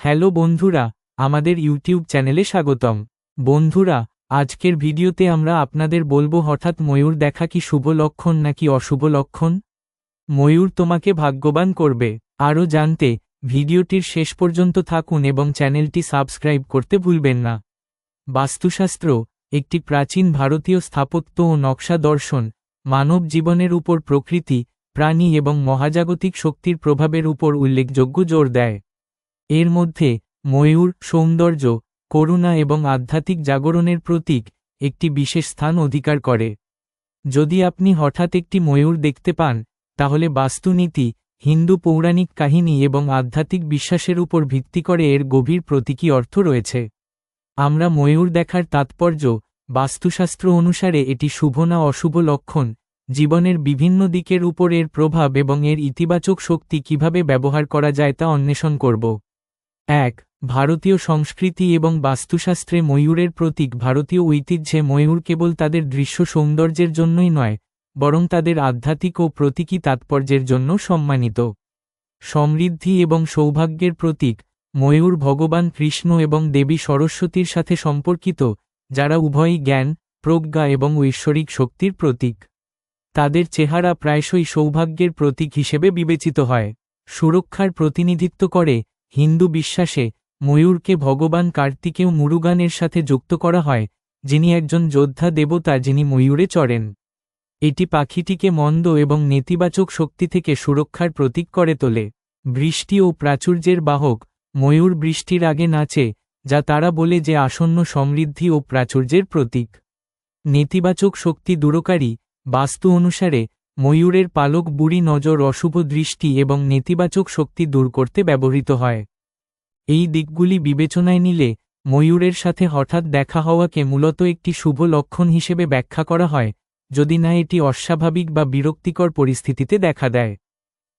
Hello বন্ধুরা, আমাদের YouTube চ্যানেলে স্বাগতম। বন্ধুরা, আজকের ভিডিওতে আমরা আপনাদের বলব হঠাৎ ময়ূর দেখা কি শুভ লক্ষণ নাকি অশুভ লক্ষণ? ময়ূর তোমাকে ভাগ্যবান করবে। আরও জানতে ভিডিওটির শেষ পর্যন্ত থাকুন এবং চ্যানেলটি সাবস্ক্রাইব করতে ভুলবেন না। বাস্তুশাস্ত্র, একটি প্রাচীন ভারতীয় স্থাপত্য ও নকশা দর্শন, মানব জীবনের উপর প্রকৃতি, প্রাণী এবং মহাজাগতিক শক্তির প্রভাবের উপর উল্লেখযোগ্য জোর দেয়। এর মধ্যে ময়ূর, সৌন্দর্য, করুণা এবং আধ্যাত্মিক জাগরণের প্রতীক একটি বিশেষ স্থান অধিকার করে। যদি আপনি হঠাৎ একটি ময়ূর দেখতে পান, তাহলে বাস্তুনীতি, হিন্দু পৌরাণিক কাহিনী এবং আধ্যাত্মিক বিশ্বাসের উপর ভিত্তি করে এর গভীর প্রতীকী অর্থ রয়েছে। আমরা ময়ূর দেখার তাৎপর্য, বাস্তুশাস্ত্র অনুসারে এটি শুভ না অশুভ লক্ষণ, জীবনের বিভিন্ন দিকের উপর এর প্রভাব এবং এর ইতিবাচক শক্তি কীভাবে ব্যবহার করা যায় তা অন্বেষণ করব। এক, ভারতীয় সংস্কৃতি এবং বাস্তুশাস্ত্রে ময়ূরের প্রতীক ভারতীয় ঐতিহ্যে ময়ূর কেবল তাদের দৃশ্য সৌন্দর্যের জন্যই নয়, বরং তাদের আধ্যাত্মিক ও প্রতীকী তাৎপর্যের জন্য সম্মানিত। সমৃদ্ধি এবং সৌভাগ্যের প্রতীক, ময়ূর ভগবান কৃষ্ণ এবং দেবী সরস্বতীর সাথে সম্পর্কিত, যারা উভয়ই জ্ঞান, প্রজ্ঞা এবং ঐশ্বরিক শক্তির প্রতীক। তাদের চেহারা প্রায়শই সৌভাগ্যের প্রতীক হিসেবে বিবেচিত হয়। সুরক্ষার প্রতিনিধিত্ব করে হিন্দু বিশ্বাসে ময়ূরকে ভগবান কার্তিকেয় মুরুগানের সাথে যুক্ত করা হয়, যিনি একজন যোদ্ধা দেবতা যিনি ময়ূরে চড়েন। এটি পাখিটিকে মন্দ এবং নেতিবাচক শক্তি থেকে সুরক্ষার প্রতীক করে তোলে। বৃষ্টি ও প্রাচুর্যের বাহক ময়ূর বৃষ্টির আগে নাচে, যা তারা বলে যে আসন্ন সমৃদ্ধি ও প্রাচুর্যের প্রতীক। নেতিবাচক শক্তি দূরকারী, বাস্তু অনুসারে ময়ূরের পালক বুড়ি নজর অশুভ দৃষ্টি এবং নেতিবাচক শক্তি দূর করতে ব্যবহৃত হয়। এই দিকগুলি বিবেচনায় নিলে, ময়ূরের সাথে হঠাৎ দেখা হওয়াকে মূলত একটি শুভ লক্ষণ হিসেবে ব্যাখ্যা করা হয়, যদি না এটি অস্বাভাবিক বা বিরক্তিকর পরিস্থিতিতে দেখা দেয়।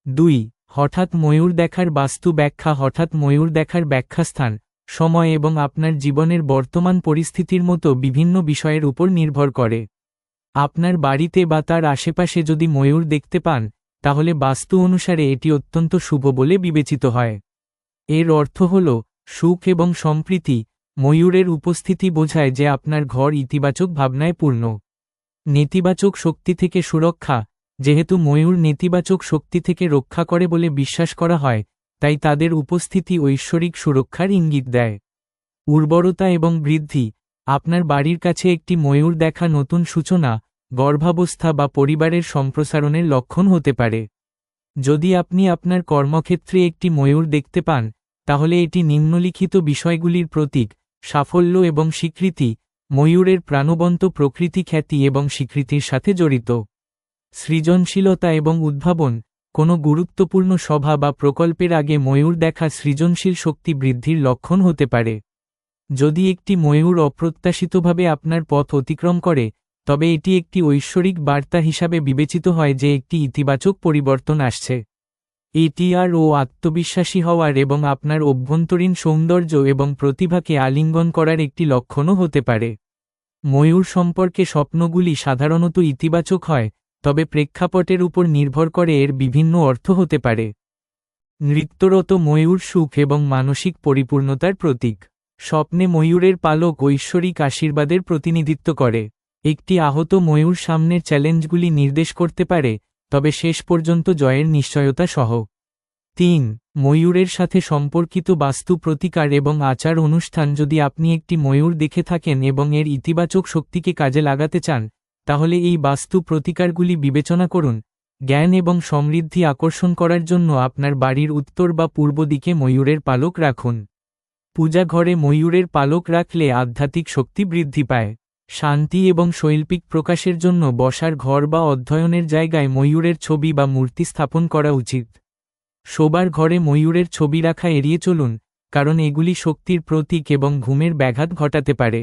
দুই, হঠাৎ ময়ূর দেখার বাস্তু ব্যাখ্যা হঠাৎ ময়ূর দেখার ব্যাখ্যাস্থান, সময় এবং আপনার জীবনের বর্তমান পরিস্থিতির মতো বিভিন্ন বিষয়ের উপর নির্ভর করে। আপনার বাড়িতে বা তার আশেপাশে যদি ময়ূর দেখতে পান, তাহলে বাস্তু অনুসারে এটি অত্যন্ত শুভ বলে বিবেচিত হয়। এর অর্থ হল, সুখ এবং সম্প্রীতি, ময়ূরের উপস্থিতি বোঝায় যে আপনার ঘর ইতিবাচক ভাবনায় পূর্ণ। নেতিবাচক শক্তি থেকে সুরক্ষা, যেহেতু ময়ূর নেতিবাচক শক্তি থেকে রক্ষা করে বলে বিশ্বাস করা হয়, তাই তাদের উপস্থিতি ঐশ্বরিক সুরক্ষার ইঙ্গিত দেয়। উর্বরতা এবং বৃদ্ধি আপনার বাড়ির কাছে একটি ময়ূর দেখা নতুন সূচনা, গর্ভাবস্থা বা পরিবারের সম্প্রসারণের লক্ষণ হতে পারে। যদি আপনি আপনার কর্মক্ষেত্রে একটি ময়ূর দেখতে পান, তাহলে এটি নিম্নলিখিত বিষয়গুলির প্রতীক, সাফল্য এবং স্বীকৃতি, ময়ূরের প্রাণবন্ত প্রকৃতি খ্যাতি এবং স্বীকৃতির সাথে জড়িত। সৃজনশীলতা এবং উদ্ভাবন, কোনো গুরুত্বপূর্ণ সভা বা প্রকল্পের আগে ময়ূর দেখা সৃজনশীল শক্তি বৃদ্ধির লক্ষণ হতে পারে। যদি একটি ময়ূর অপ্রত্যাশিতভাবে আপনার পথ অতিক্রম করে, তবে এটি একটি ঐশ্বরিক বার্তা হিসাবে বিবেচিত হয় যে একটি ইতিবাচক পরিবর্তন আসছে। এটিআর ও আত্মবিশ্বাসী হওয়ার এবং আপনার অভ্যন্তরীণ সৌন্দর্য এবং প্রতিভাকে আলিঙ্গন করার একটি লক্ষণও হতে পারে। ময়ূর সম্পর্কে স্বপ্নগুলি সাধারণত ইতিবাচক হয়, তবে প্রেক্ষাপটের উপর নির্ভর করে এর বিভিন্ন অর্থ হতে পারে। নৃত্যরত ময়ূর সুখ এবং মানসিক পরিপূর্ণতার প্রতীক। স্বপ্নে ময়ূরের পালক ঐশ্বরিক আশীর্বাদের প্রতিনিধিত্ব করে। একটি আহত ময়ূর সামনের চ্যালেঞ্জগুলি নির্দেশ করতে পারে, তবে শেষ পর্যন্ত জয়ের নিশ্চয়তা সহ। তিন, ময়ূরের সাথে সম্পর্কিত বাস্তু প্রতিকার এবং আচার অনুষ্ঠান যদি আপনি একটি ময়ূর দেখে থাকেন এবং এর ইতিবাচক শক্তিকে কাজে লাগাতে চান, তাহলে এই বাস্তু প্রতিকারগুলি বিবেচনা করুন। জ্ঞান এবং সমৃদ্ধি আকর্ষণ করার জন্য আপনার বাড়ির উত্তর বা পূর্ব দিকে ময়ূরের পালক রাখুন। পূজা ঘরে ময়ূরের পালক রাখলে আধ্যাত্মিক শক্তি বৃদ্ধি পায়। শান্তি এবং শৈল্পিক প্রকাশের জন্য বসার ঘর বা অধ্যয়নের জায়গায় ময়ূরের ছবি বা মূর্তি স্থাপন করা উচিত। শোবার ঘরে ময়ূরের ছবি রাখা এড়িয়ে চলুন, কারণ এগুলি শক্তির প্রতীক এবং ঘুমের ব্যাঘাত ঘটাতে পারে।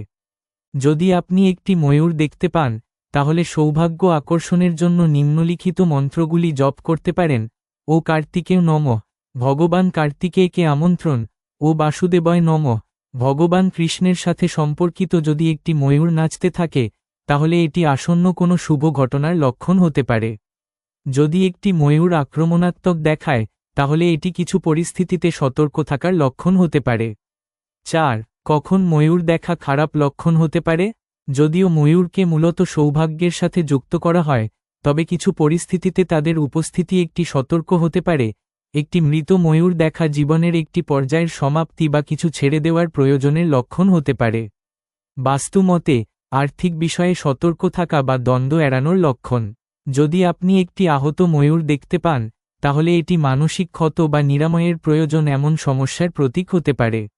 যদি আপনি একটি ময়ূর দেখতে পান, তাহলে সৌভাগ্য আকর্ষণের জন্য নিম্নলিখিত মন্ত্রগুলি জপ করতে পারেন, ও কার্তিকেয় নম, ভগবান কার্তিকেয়কে আমন্ত্রণ ও বাসুদেবয় নম। ভগবান কৃষ্ণের সাথে সম্পর্কিত যদি একটি ময়ূর নাচতে থাকে, তাহলে এটি আসন্ন কোনো শুভ ঘটনার লক্ষণ হতে পারে। যদি একটি ময়ূর আক্রমণাত্মক দেখায়, তাহলে এটি কিছু পরিস্থিতিতে সতর্ক থাকার লক্ষণ হতে পারে। চার, কখন ময়ূর দেখা খারাপ লক্ষণ হতে পারে? যদিও ময়ূরকে মূলত সৌভাগ্যের সাথে যুক্ত করা হয়, তবে কিছু পরিস্থিতিতে তাদের উপস্থিতি একটি সতর্ক হতে পারে একটি মৃত ময়ূর দেখা জীবনের একটি পর্যায়ের সমাপ্তি বা কিছু ছেড়ে দেওয়ার প্রয়োজনের লক্ষণ হতে পারে। বাস্তুমতে, আর্থিক বিষয়ে সতর্ক থাকা বা দ্বন্দ্ব এড়ানোর লক্ষণ। যদি আপনি একটি আহত ময়ূর দেখতে পান, তাহলে এটি মানসিক ক্ষত বা নিরাময়ের প্রয়োজন এমন সমস্যার প্রতীক হতে পারে।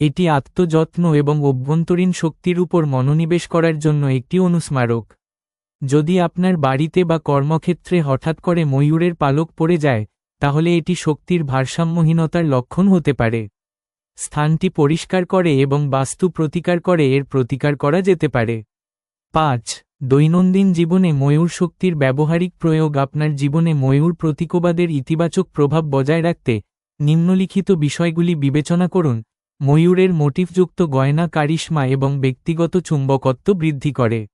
এটি আত্মযত্ন এবং অভ্যন্তরীণ শক্তির উপর মনোনিবেশ করার জন্য একটি অনুস্মারক। যদি আপনার বাড়িতে বা কর্মক্ষেত্রে হঠাৎ করে ময়ূরের পালক পড়ে যায় তাহলে এটি শক্তির ভারসাম্যহীনতার লক্ষণ হতে পারে। স্থানটি পরিষ্কার করে এবং বাস্তু প্রতিকার করে এর প্রতিকার করা যেতে পারে। পাঁচ, দৈনন্দিন জীবনে ময়ূর শক্তির ব্যবহারিক প্রয়োগ আপনার জীবনে ময়ূর প্রতীকবাদের ইতিবাচক প্রভাব বজায় রাখতে নিম্নলিখিত বিষয়গুলি বিবেচনা করুন। ময়ূরের মোটিফযুক্ত গয়না, কারিশ্মা এবং ব্যক্তিগত চুম্বকত্ব বৃদ্ধি করে।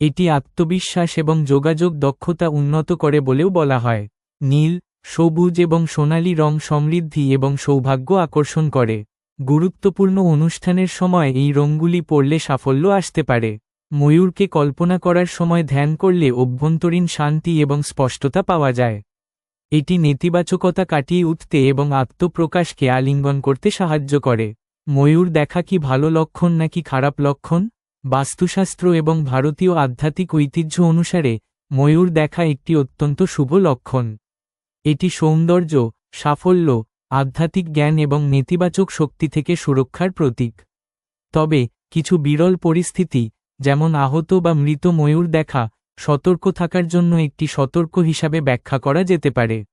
এটি আত্মবিশ্বাস এবং যোগাযোগ দক্ষতা উন্নত করে বলেও বলা হয়। নীল সবুজ এবং সোনালী রং সমৃদ্ধি এবং সৌভাগ্য আকর্ষণ করে। গুরুত্বপূর্ণ অনুষ্ঠানের সময় এই রঙগুলি পড়লে সাফল্য আসতে পারে। ময়ূরকে কল্পনা করার সময় ধ্যান করলে অভ্যন্তরীণ শান্তি এবং স্পষ্টতা পাওয়া যায়। এটি নেতিবাচকতা কাটিয়ে উঠতে এবং আত্মপ্রকাশকে আলিঙ্গন করতে সাহায্য করে। ময়ূর দেখা কি ভালো লক্ষণ নাকি খারাপ লক্ষণ? বাস্তুশাস্ত্র এবং ভারতীয় আধ্যাত্মিক ঐতিহ্য অনুসারে ময়ূর দেখা একটি অত্যন্ত শুভ লক্ষণ। এটি সৌন্দর্য, সাফল্য, আধ্যাত্মিক জ্ঞান এবং নেতিবাচক শক্তি থেকে সুরক্ষার প্রতীক। তবে, কিছু বিরল পরিস্থিতি, যেমন আহত বা মৃত ময়ূর দেখা, সতর্ক থাকার জন্য একটি সতর্ক হিসাবে ব্যাখ্যা করা যেতে পারে।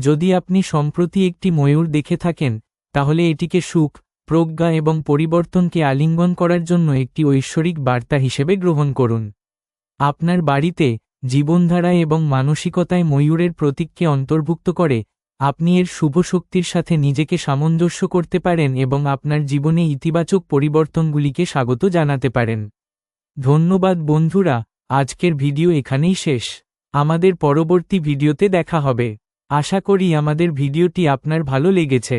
যদি আপনি সম্প্রতি একটি ময়ূর দেখে থাকেন, তাহলে এটিকে সুখ, প্রজ্ঞা এবং পরিবর্তনকে আলিঙ্গন করার জন্য একটি ঐশ্বরিক বার্তা হিসেবে গ্রহণ করুন। আপনার বাড়িতে জীবনধারা এবং মানসিকতায় ময়ূরের প্রতীককে অন্তর্ভুক্ত করে, আপনি এর শুভ শক্তির সাথে নিজেকে সামঞ্জস্য করতে পারেন এবং আপনার জীবনে ইতিবাচক পরিবর্তনগুলিকে স্বাগত জানাতে পারেন। ধন্যবাদ বন্ধুরা, আজকের ভিডিও এখানেই শেষ। আমাদের পরবর্তী ভিডিওতে দেখা হবে। আশা করি আমাদের ভিডিওটি আপনার ভালো লেগেছে।